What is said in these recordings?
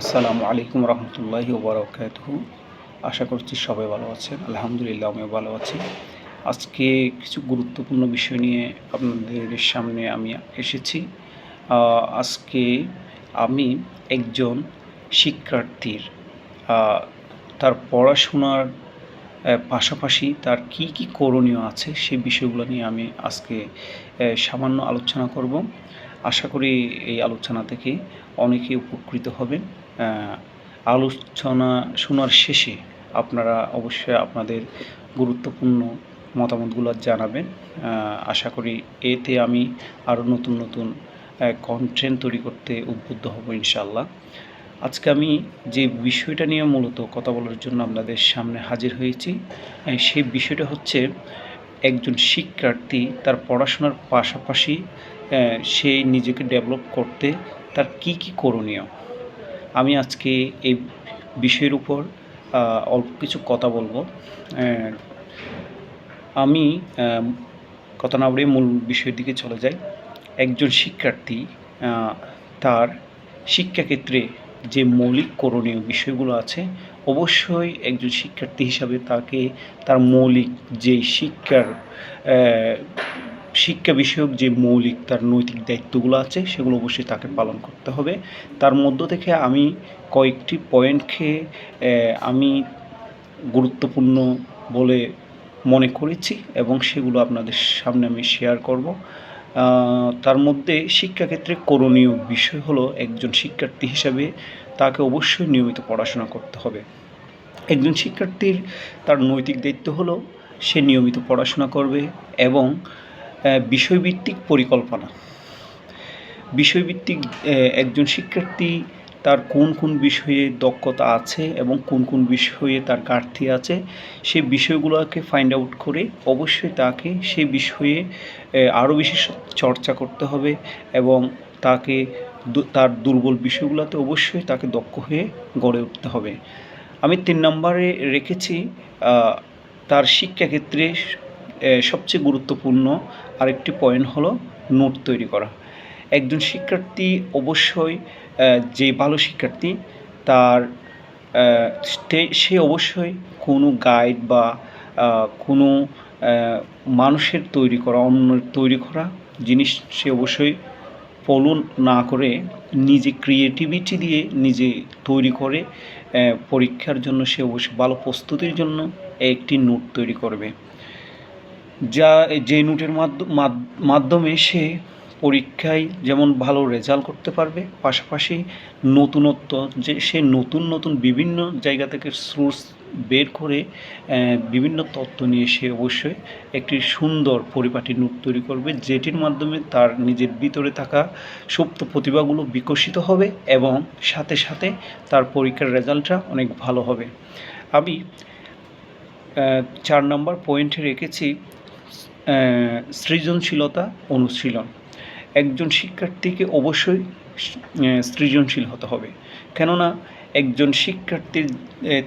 আসসালামু আলাইকুম রহমতুল্লাহি ওবরাকাত আশা করছি সবাই ভালো আছেন। আলহামদুলিল্লাহ আমিও ভালো আছি। আজকে কিছু গুরুত্বপূর্ণ বিষয় নিয়ে আপনাদের সামনে আমি এসেছি। আজকে আমি একজন শিক্ষার্থীর তার পড়াশোনার পাশাপাশি তার কি কি করণীয় আছে সেই বিষয়গুলো নিয়ে আমি আজকে সামান্য আলোচনা করব। আশা করি এই আলোচনা থেকে অনেকে উপকৃত হবেন। আলোচনা শোনার শেষে আপনারা অবশ্যই আপনাদের গুরুত্বপূর্ণ মতামতগুলো জানাবেন। আশা করি এতে আমি আরও নতুন নতুন কন্টেন্ট তৈরি করতে উদ্বুদ্ধ হব ইনশাল্লাহ আজকে আমি যে বিষয়টা নিয়ে মূলত কথা বলার জন্য আপনাদের সামনে হাজির হয়েছি সেই বিষয়টা হচ্ছে একজন শিক্ষার্থী তার পড়াশোনার পাশাপাশি সে নিজেকে ডেভেলপ করতে তার কি কি করণীয়। আমি আজকে এই বিষয়ের উপর অল্প কিছু কথা বলব। আমি কথা না বলে মূল বিষয়ের দিকে চলে যাই। একজন শিক্ষার্থী তার শিক্ষাক্ষেত্রে যে মৌলিক করণীয় বিষয়গুলো আছে, অবশ্যই একজন শিক্ষার্থী হিসাবে তাকে তার মৌলিক যে শিক্ষার শিক্ষা বিষয়ক যে মৌলিক তার নৈতিক দায়িত্বগুলো আছে সেগুলো অবশ্যই তাকে পালন করতে হবে। তার মধ্য থেকে আমি কয়েকটি পয়েন্টকে আহ, আমি গুরুত্বপূর্ণ বলে মনে করেছি এবং সেগুলো আপনাদের সামনে আমি শেয়ার করব। তার মধ্যে শিক্ষাক্ষেত্রে করণীয় বিষয় হলো একজন শিক্ষার্থী হিসাবে তাকে অবশ্যই নিয়মিত পড়াশোনা করতে হবে। একজন শিক্ষার্থীর তার নৈতিক দায়িত্ব হলো সে নিয়মিত পড়াশোনা করবে এবং বিষয়ভিত্তিক পরিকল্পনা। বিষয়ভিত্তিক একজন শিক্ষার্থী তার কোন কোন বিষয়ে দক্ষতা আছে এবং কোন কোন বিষয়ে তার ঘাটতি আছে সেই বিষয়গুলোকে ফাইন্ড আউট করে অবশ্যই তাকে সে বিষয়ে আরও বেশি চর্চা করতে হবে এবং তাকে তার দুর্বল বিষয়গুলোতে অবশ্যই তাকে দক্ষ হয়ে গড়ে উঠতে হবে। আমি তিন নম্বরে রেখেছি তার শিক্ষাক্ষেত্রে সবচেয়ে গুরুত্বপূর্ণ আরেকটি পয়েন্ট হলো নোট তৈরি করা। একজন শিক্ষার্থী অবশ্যই যে ভালো শিক্ষার্থী, তার সে- অবশ্যই কোনো গাইড বা কোনো মানুষের তৈরি করা, অন্যের তৈরি করা জিনিস সে অবশ্যই ফলো না করে নিজে ক্রিয়েটিভিটি দিয়ে নিজে তৈরি করে পরীক্ষার জন্য সে অবশ্যই ভালো প্রস্তুতির জন্য একটি নোট তৈরি করবে। যা যে নোটের মাধ্য- মাধ্য- মাধ্যমে সে পরীক্ষায় যেমন ভালো রেজাল্ট করতে পারবে, পাশাপাশি নতুনত্ব, যে সে নতুন নতুন বিভিন্ন জায়গা থেকে সোর্স বের করে বিভিন্ন তথ্য নিয়ে সে অবশ্যই একটি সুন্দর পরিপাটি নোট তৈরি করবে, যেটির মাধ্যমে তার নিজের ভিতরে থাকা সুপ্ত প্রতিভাগুলো বিকশিত হবে এবং সাথে সাথে তার পরীক্ষার রেজাল্টটা অনেক ভালো হবে। আমি চার নম্বর পয়েন্টে রেখেছি সৃজনশীলতা অনুশীলন। একজন শিক্ষার্থীকে অবশ্যই সৃজনশীল হতে হবে। কেননা একজন শিক্ষার্থীর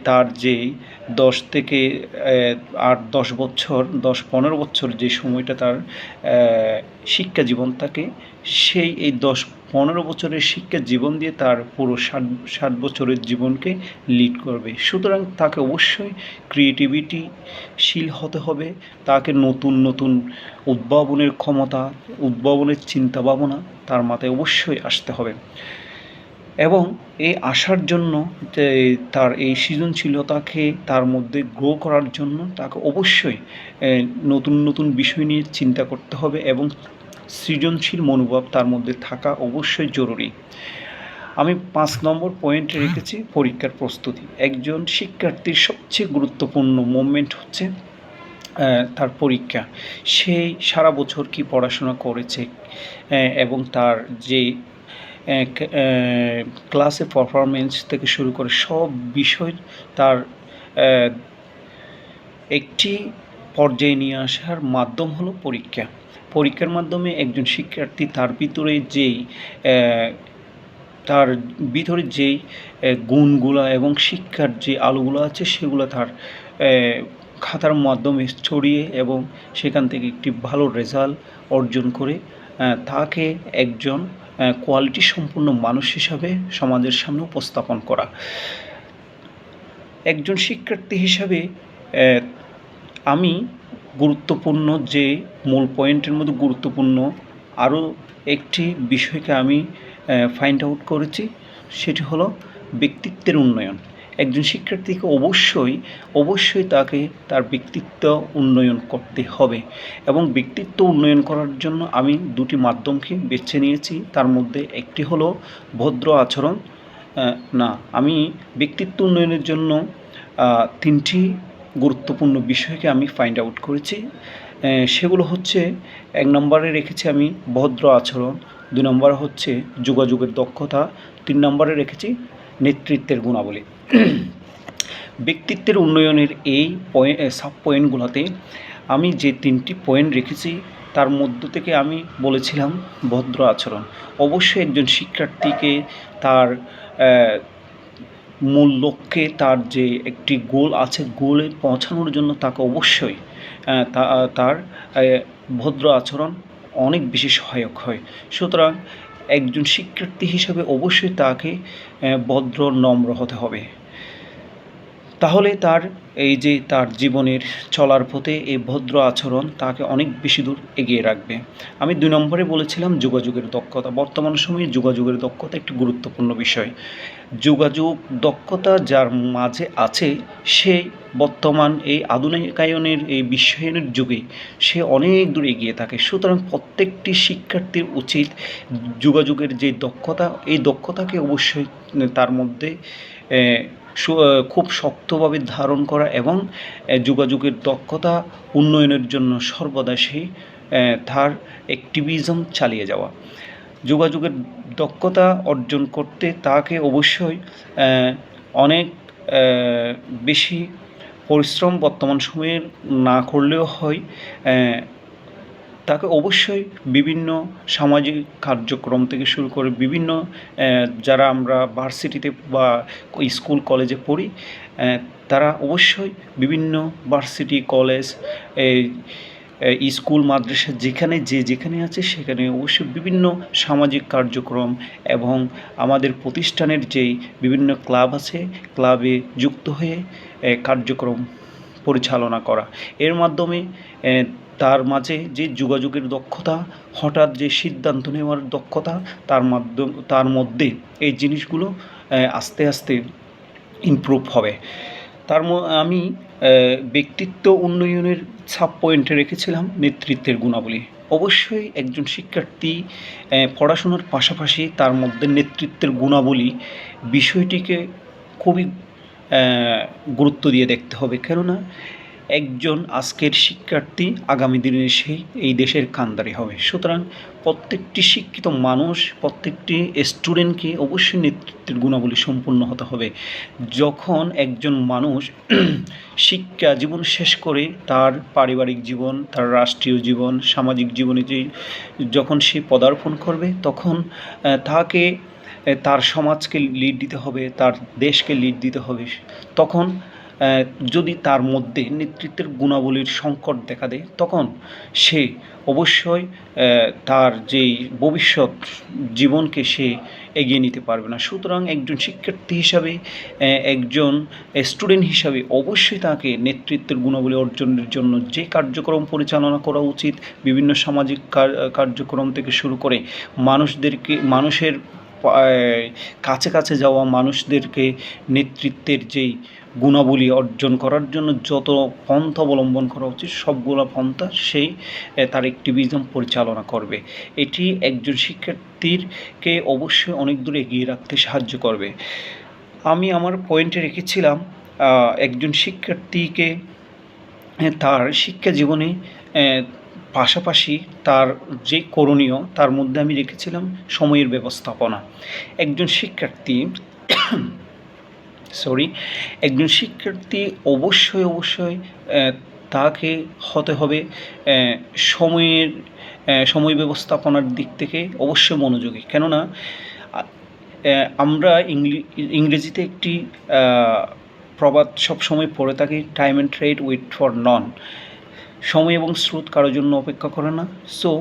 তার যে দশ থেকে আট, দশ বছর, দশ, পনেরো বছর যে সময়টা তার শিক্ষা জীবন থাকে, সেই এই দশ, পনেরো বছরের শিক্ষা জীবন দিয়ে তার পুরো ষাট ষাট বছরের জীবনকে লিড করবে। সুতরাং তাকে অবশ্যই ক্রিয়েটিভিটিশীল হতে হবে, তাকে নতুন নতুন উদ্ভাবনের ক্ষমতা, উদ্ভাবনের চিন্তা ভাবনা তার মাথায় অবশ্যই আসতে হবে। এবং এই আসার জন্য তার এই সৃজনশীলতাকে তার মধ্যে গ্রো করার জন্য তাকে অবশ্যই নতুন নতুন বিষয় নিয়ে চিন্তা করতে হবে এবং সৃজনশীল মনোভাব তার মধ্যে থাকা অবশ্যই জরুরি। আমি পাঁচ নম্বর পয়েন্ট রেখেছি পরীক্ষার প্রস্তুতি। একজন শিক্ষার্থীর সবচেয়ে গুরুত্বপূর্ণ মোমেন্ট হচ্ছে তার পরীক্ষা। সেই সারা বছর কি পড়াশোনা করেছে এবং তার যে ক্লাসে পারফরমেন্স থেকে শুরু করে সব বিষয় তার একটি পর্যায়ে নিয়ে আসার মাধ্যম হলো পরীক্ষা। পরীক্ষার মাধ্যমে একজন শিক্ষার্থী তার ভিতরে যেই তার ভিতরে যেই গুণগুলা এবং শিক্ষার যে আলোগুলো আছে সেগুলো তার খাতার মাধ্যমে ছড়িয়ে এবং সেখান থেকে একটি ভালো রেজাল্ট অর্জন করে তাকে একজন কোয়ালিটি সম্পূর্ণ মানুষ হিসাবে সমাজের সামনে উপস্থাপন করা। একজন শিক্ষার্থী হিসাবে আমি গুরুত্বপূর্ণ যে মূল পয়েন্টের মধ্যে গুরুত্বপূর্ণ আরও একটি বিষয়কে আমি ফাইন্ড আউট করেছি, সেটি হলো ব্যক্তিত্বের উন্নয়ন। একজন শিক্ষার্থীকে অবশ্যই অবশ্যই তাকে তার ব্যক্তিত্ব উন্নয়ন করতে হবে এবং ব্যক্তিত্ব উন্নয়ন করার জন্য আমি দুটি মাধ্যমকে বেছে নিয়েছি। তার মধ্যে একটি হলো ভদ্র আচরণ না, আমি ব্যক্তিত্ব উন্নয়নের জন্য তিনটি গুরুত্বপূর্ণ বিষয়কে আমি ফাইন্ড আউট করেছি। সেগুলো হচ্ছে, এক নম্বরে রেখেছি আমি ভদ্র আচরণ দুই নম্বর হচ্ছে যোগাযোগের দক্ষতা, তিন নম্বরে রেখেছি নেতৃত্বের গুণাবলী। ব্যক্তিত্বের উন্নয়নের এই সাব পয়েন্টগুলোতে আমি যে তিনটি পয়েন্ট রেখেছি, তার মধ্য থেকে আমি বলেছিলাম ভদ্র আচরণ। অবশ্যই একজন শিক্ষার্থীকে তার মূল লক্ষ্যে তার যে একটি গোল আছে গোলে পৌঁছানোর জন্য তাকে অবশ্যই তার ভদ্র আচরণ অনেক বেশি সহায়ক হয়। সুতরাং একজন শিক্ষার্থী হিসাবে অবশ্যই তাকে ভদ্র নম্র হতে হবে। তাহলে তার, এই যে তার জীবনের চলার পথে এই ভদ্র আচরণ তাকে অনেক বেশি দূর এগিয়ে রাখবে। আমি দুই নম্বরে বলেছিলাম যোগাযোগের দক্ষতা। বর্তমান সময়ে যোগাযোগের দক্ষতা একটি গুরুত্বপূর্ণ বিষয়। যোগাযোগ দক্ষতা যার মাঝে আছে, সে বর্তমান এই আধুনিকায়নের, এই বিশ্বায়নের যুগে সে অনেক দূর এগিয়ে থাকে। সুতরাং প্রত্যেকটি শিক্ষার্থীর উচিত যোগাযোগের যে দক্ষতা, এই দক্ষতাকে অবশ্যই তার মধ্যে খুব শক্তভাবে ধারণ করা এবং যোগাযোগের দক্ষতা উন্নয়নের জন্য সর্বদা সেই তার অ্যাক্টিভিজম চালিয়ে যাওয়া। যোগাযোগের দক্ষতা অর্জন করতে তাকে অবশ্যই অনেক বেশি পরিশ্রম বর্তমান সময়ে না করলেও হয় তাকে অবশ্যই বিভিন্ন সামাজিক কার্যক্রম থেকে শুরু করে বিভিন্ন যারা আমরা ভার্সিটিতে বা স্কুল কলেজে পড়ি তারা অবশ্যই বিভিন্ন ভার্সিটি কলেজ স্কুল মাদ্রাসা যেখানে যে যেখানে আছে সেখানে অবশ্যই বিভিন্ন সামাজিক কার্যক্রম এবং আমাদের প্রতিষ্ঠানের যেই বিভিন্ন ক্লাব আছে ক্লাবে যুক্ত হয়ে কার্যক্রম পরিচালনা করা। এর মাধ্যমে তার মাঝে যে যোগাযোগের দক্ষতা, হঠাৎ যে সিদ্ধান্ত নেওয়ার দক্ষতা, তার মাধ্যম, তার মধ্যে এই জিনিসগুলো আস্তে আস্তে ইমপ্রুভ হবে। তার আমি ব্যক্তিত্ব উন্নয়নের সাব পয়েন্টে রেখেছিলাম নেতৃত্বের গুণাবলী। অবশ্যই একজন শিক্ষার্থী পড়াশোনার পাশাপাশি তার মধ্যে নেতৃত্বের গুণাবলী বিষয়টিকে খুবই গুরুত্ব দিয়ে দেখতে হবে। কেননা একজন আজকের শিক্ষার্থী আগামী দিনে সেই এই দেশের কান্দারি হবে। সুতরাং প্রত্যেকটি শিক্ষিত মানুষ, প্রত্যেকটি স্টুডেন্টকে অবশ্যই নেতৃত্বের গুণাবলী সম্পূর্ণ হতে হবে। যখন একজন মানুষ শিক্ষা জীবন শেষ করে তার পারিবারিক জীবন, তার রাষ্ট্রীয় জীবন, সামাজিক জীবনে যে যখন সে পদার্পণ করবে, তখন তাকে তার সমাজকে লিড দিতে হবে, তার দেশকে লিড দিতে হবে। তখন যদি তার মধ্যে নেতৃত্বের গুণাবলীর সংকট দেখা দেয়, তখন সে অবশ্যই তার যেই ভবিষ্যৎ জীবনকে সে এগিয়ে নিতে পারবে না। সুতরাং একজন শিক্ষার্থী হিসাবে একজন স্টুডেন্ট হিসাবে অবশ্যই তাকে নেতৃত্বের গুণাবলী অর্জনের জন্য যে কার্যক্রম পরিচালনা করা উচিত, বিভিন্ন সামাজিক কার্যক্রম থেকে শুরু করে মানুষদেরকে, মানুষের কাছে কাছে যাওয়া মানুষদেরকে নেতৃত্বের যেই গুণাবলী অর্জন করার জন্য যত পন্থা অবলম্বন করা উচিত, সবগুলো পন্থা সেই তার অ্যাক্টিভিজম পরিচালনা করবে। এটি একজন শিক্ষার্থীরকে অবশ্যই অনেক দূর এগিয়ে রাখতে সাহায্য করবে। আমি আমার পয়েন্টে রেখেছিলাম একজন শিক্ষার্থীকে তার শিক্ষা জীবনে পাশাপাশি তার যে করণীয়, তার মধ্যে আমি রেখেছিলাম সময়ের ব্যবস্থাপনা। একজন শিক্ষার্থী সরি একজন শিক্ষার্থী অবশ্যই অবশ্যই তাকে হতে হবে সময়ের সময় ব্যবস্থাপনার দিক থেকে অবশ্যই মনোযোগী। কেননা আমরা ইংরেজিতে একটি প্রবাদ সবসময় পড়ে থাকি টাইম অ্যান্ড ট্রেড উইথ ফর নন সময় এবং স্রোত কারোর জন্য অপেক্ষা করে না। সো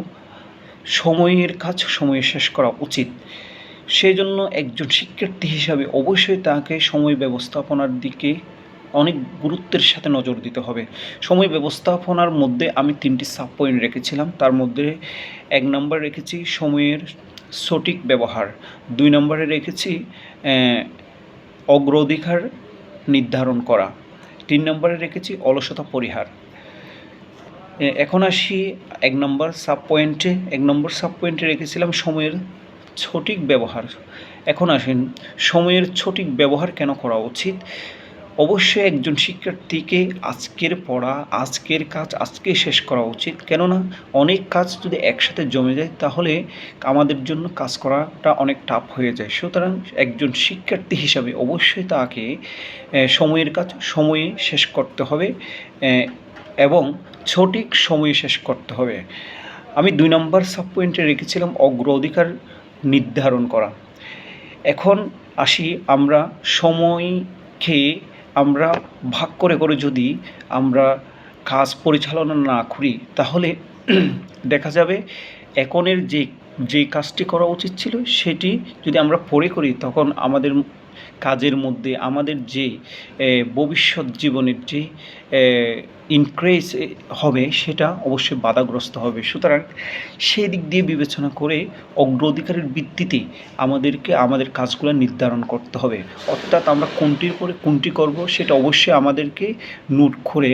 সময়ের কাজ সময়ে শেষ করা উচিত। সেই জন্য একজন শিক্ষার্থী হিসাবে অবশ্যই তাকে সময় ব্যবস্থাপনার দিকে অনেক গুরুত্বের সাথে নজর দিতে হবে। সময় ব্যবস্থাপনার মধ্যে আমি তিনটি সাব পয়েন্ট রেখেছিলাম। তার মধ্যে এক নম্বর রেখেছি সময়ের সঠিক ব্যবহার। দুই নম্বরে রেখেছি অগ্রাধিকার নির্ধারণ করা। তিন নম্বরে রেখেছি অলসতা পরিহার। এখন আসি এক নম্বর সাব পয়েন্টে এক নম্বর সাব পয়েন্টে রেখেছিলাম সময়ের সঠিক ব্যবহার। এখন আসেন, সময়ের সঠিক ব্যবহার কেন করা উচিত? অবশ্যই একজন শিক্ষার্থীকে আজকের পড়া, আজকের কাজ, আজকে শেষ করা উচিত। কেননা, অনেক কাজ যদি একসাথে জমে যায়, তাহলে আমাদের জন্য কাজ করাটা অনেক টাফ হয়ে যায়। সুতরাং একজন শিক্ষার্থী হিসাবে অবশ্যই তাকে সময়ের কাজ সময়ে শেষ করতে হবে এবং সঠিক সময়ে শেষ করতে হবে। আমি দুই নম্বর সাব পয়েন্টে রেখেছিলাম অগ্রাধিকার নির্ধারণ করা। এখন আসি আমরা সময়কে আমরা ভাগ করে করে যদি আমরা কাজ পরিচালনা না করি, তাহলে দেখা যাবে এখনের যে যে কাজটি করা উচিত ছিল সেটি যদি আমরা পরে করি, তখন আমাদের কাজের মধ্যে আমাদের যে ভবিষ্যৎ জীবনের যে ইনক্রেজ হবে, সেটা অবশ্যই বাধাগ্রস্ত হবে। সুতরাং সেই দিক দিয়ে বিবেচনা করে অগ্রাধিকারের ভিত্তিতে আমাদেরকে, আমাদের কাজগুলো নির্ধারণ করতে হবে। অর্থাৎ আমরা কোনটির পরে কোনটি করব, সেটা অবশ্যই আমাদেরকে নোট করে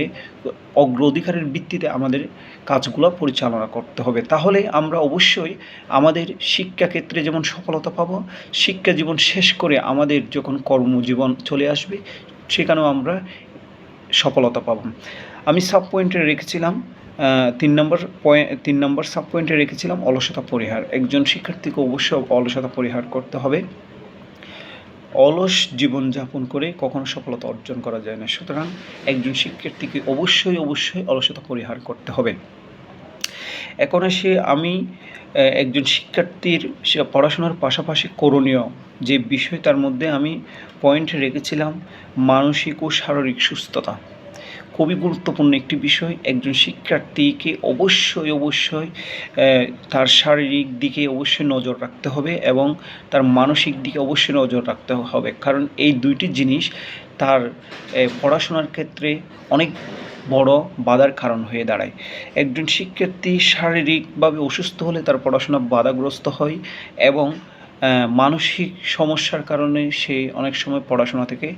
অগ্রাধিকারের ভিত্তিতে আমাদের কাজগুলো পরিচালনা করতে হবে। তাহলে আমরা অবশ্যই আমাদের শিক্ষাক্ষেত্রে যেমন সফলতা পাব, শিক্ষা জীবন শেষ করে আমাদের যখন কর্মজীবন চলে আসবে, সেখানেও আমরা সফলতা পাব। আমি সাব পয়েন্টে রেখেছিলাম তিন নম্বর পয়েন্ট তিন নম্বর সাব পয়েন্টে রেখেছিলাম অলসতা পরিহার। একজন শিক্ষার্থীকে অবশ্যই অলসতা পরিহার করতে হবে। অলস জীবনযাপন করে কখনো সফলতা অর্জন করা যায় না। সুতরাং একজন শিক্ষার্থীকে অবশ্যই অবশ্যই অলসতা পরিহার করতে হবে। এখন এসে আমি একজন শিক্ষার্থীর পড়াশোনার পাশাপাশি করণীয় যে বিষয় তার মধ্যে আমি পয়েন্ট রেখেছিলাম মানসিক ও শারীরিক সুস্থতা। খুবই গুরুত্বপূর্ণ একটি বিষয়। একজন শিক্ষার্থীকে অবশ্যই অবশ্যই তার শারীরিক দিকে অবশ্যই নজর রাখতে হবে এবং তার মানসিক দিকে অবশ্যই নজর রাখতে হবে। কারণ এই দুইটি জিনিস তার পড়াশোনার ক্ষেত্রে অনেক বড় বাধার কারণ হয়ে দাঁড়ায়। একজন শিক্ষার্থী শারীরিকভাবে অসুস্থ হলে তার পড়াশোনা বাধাগ্রস্ত হয় এবং মানসিক সমস্যার কারণে সে অনেক সময় পড়াশোনা থেকে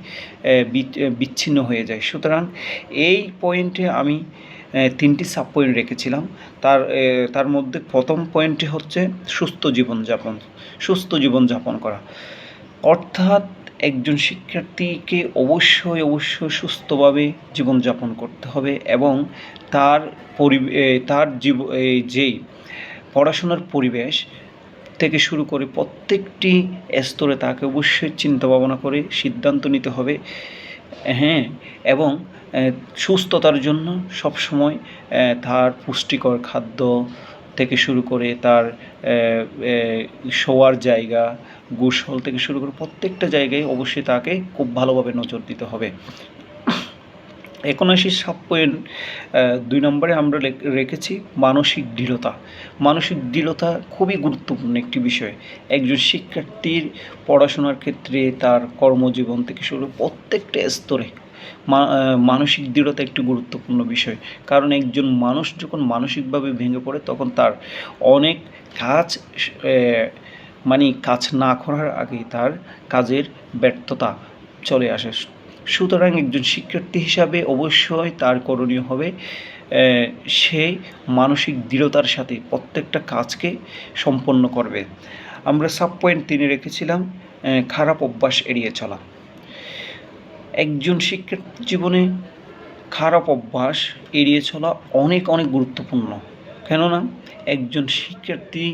বিচ্ছিন্ন হয়ে যায়। সুতরাং এই পয়েন্টে আমি তিনটি সাব পয়েন্ট রেখেছিলাম। তার তার মধ্যে প্রথম পয়েন্টটি হচ্ছে সুস্থ জীবনযাপন সুস্থ জীবনযাপন করা। অর্থাৎ একজন শিক্ষার্থীকে অবশ্যই অবশ্যই সুস্থভাবে জীবনযাপন করতে হবে এবং তার পরি তার জীব যেই পড়াশোনার পরিবেশ থেকে শুরু করে প্রত্যেকটি স্তরে তাকে অবশ্যই চিন্তা ভাবনা করে সিদ্ধান্ত নিতে হবে। হ্যাঁ এবং সুস্থতার জন্য সবসময় তার পুষ্টিকর খাদ্য থেকে শুরু করে তার শোয়ার জায়গা গোসল থেকে শুরু করে প্রত্যেকটা জায়গায় অবশ্যই তাকে খুব ভালোভাবে নজর দিতে হবে। আসি সাব পয়েন্ট দুই নম্বরে আমরা রেখেছি মানসিক দৃঢ়তা। মানসিক দৃঢ়তা খুবই গুরুত্বপূর্ণ একটি বিষয়। একজন শিক্ষার্থীর পড়াশোনার ক্ষেত্রে তার কর্মজীবন থেকে শুরু প্রত্যেকটা স্তরে মানসিক দৃঢ়তা একটি গুরুত্বপূর্ণ বিষয়। কারণ একজন মানুষ যখন মানসিকভাবে ভেঙে পড়ে তখন তার অনেক কাজ মানে কাজ না করার আগেই তার কাজের ব্যর্থতা চলে আসে। সুতরাং একজন শিক্ষার্থী হিসাবে অবশ্যই তার করণীয় হবে সে মানসিক দৃঢ়তার সাথে প্রত্যেকটা কাজকে সম্পন্ন করবে। আমরা সাব পয়েন্ট তিনে রেখেছিলাম খারাপ অভ্যাস এড়িয়ে চলা। একজন শিক্ষার্থী জীবনে খারাপ অভ্যাস এড়িয়ে চলা অনেক অনেক গুরুত্বপূর্ণ। কেননা, একজন শিক্ষার্থী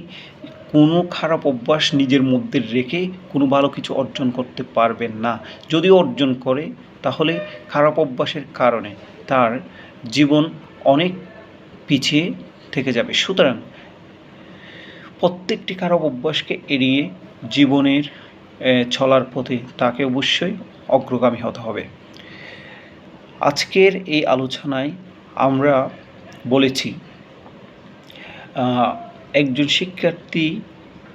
কোনো খারাপ অভ্যাস নিজের মধ্যে রেখে কোনো ভালো কিছু অর্জন করতে পারবেন না। যদি অর্জন করে, তাহলে খারাপ অভ্যাসের কারণে তার জীবন অনেক পিছিয়ে থেকে যাবে। সুতরাং প্রত্যেকটি খারাপ অভ্যাসকে এড়িয়ে জীবনের চলার পথে তাকে অবশ্যই অগ্রগামী হতে হবে। আজকের এই আলোচনায় আমরা বলেছি একজন শিক্ষার্থী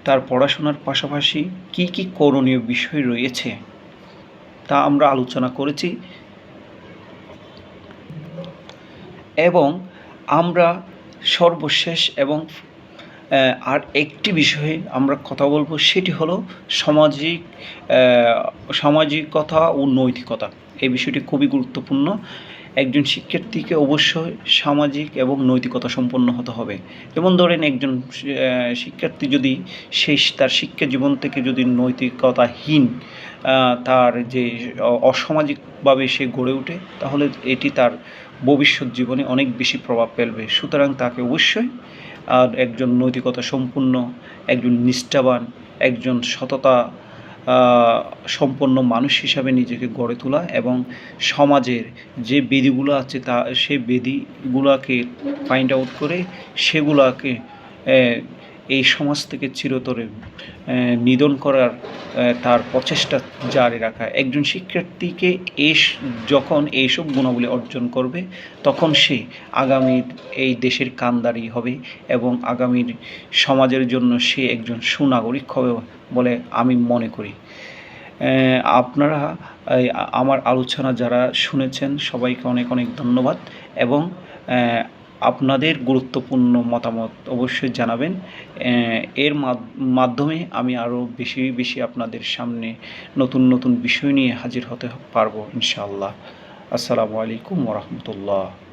তার পড়াশোনার পাশাপাশি কি কি করণীয় বিষয় রয়েছে তা আমরা আলোচনা করেছি এবং আমরা সর্বশেষ এবং আর একটি বিষয়ে আমরা কথা বলব, সেটি হলো সামাজিক সামাজিকতা ও নৈতিকতা। এই বিষয়টি খুবই গুরুত্বপূর্ণ। একজন শিক্ষার্থীকে অবশ্যই সামাজিক এবং নৈতিকতা সম্পন্ন হতে হবে। যেমন ধরেন একজন শিক্ষার্থী যদি শেষ তার শিক্ষা জীবন থেকে যদি নৈতিকতাহীন তার যে অসামাজিকভাবে সে গড়ে ওঠে, তাহলে এটি তার ভবিষ্যৎ জীবনে অনেক বেশি প্রভাব ফেলবে। সুতরাং তাকে অবশ্যই, আর একজন নৈতিকতা সম্পূর্ণ একজন নিষ্ঠাবান, একজন সততা সম্পন্ন মানুষ হিসাবে নিজেকে গড়ে তোলা এবং সমাজের যে বেদিগুলো আছে তা, সেই বেদিগুলোকে ফাইন্ড আউট করে সেগুলোকে এই সমাজ থেকে চিরতরে নিধন করার তার প্রচেষ্টা জারি রাখা। একজন শিক্ষার্থীকে এই স- যখন এইসব গুণাবলী অর্জন করবে, তখন সে আগামীর এই দেশের কান্দারি হবে এবং আগামীর সমাজের জন্য সে একজন সুনাগরিক হবে বলে আমি মনে করি। আপনারা আমার আলোচনা যারা শুনেছেন, সবাইকে অনেক অনেক ধন্যবাদ এবং আপনাদের গুরুত্বপূর্ণ মতামত অবশ্যই জানাবেন। এর মাধ- মাধ্যমে আমি আরও বেশি বেশি আপনাদের সামনে নতুন নতুন বিষয় নিয়ে হাজির হতে পারব ইনশাআল্লাহ। আসসালামু আলাইকুম ওরহমতুল্লাহ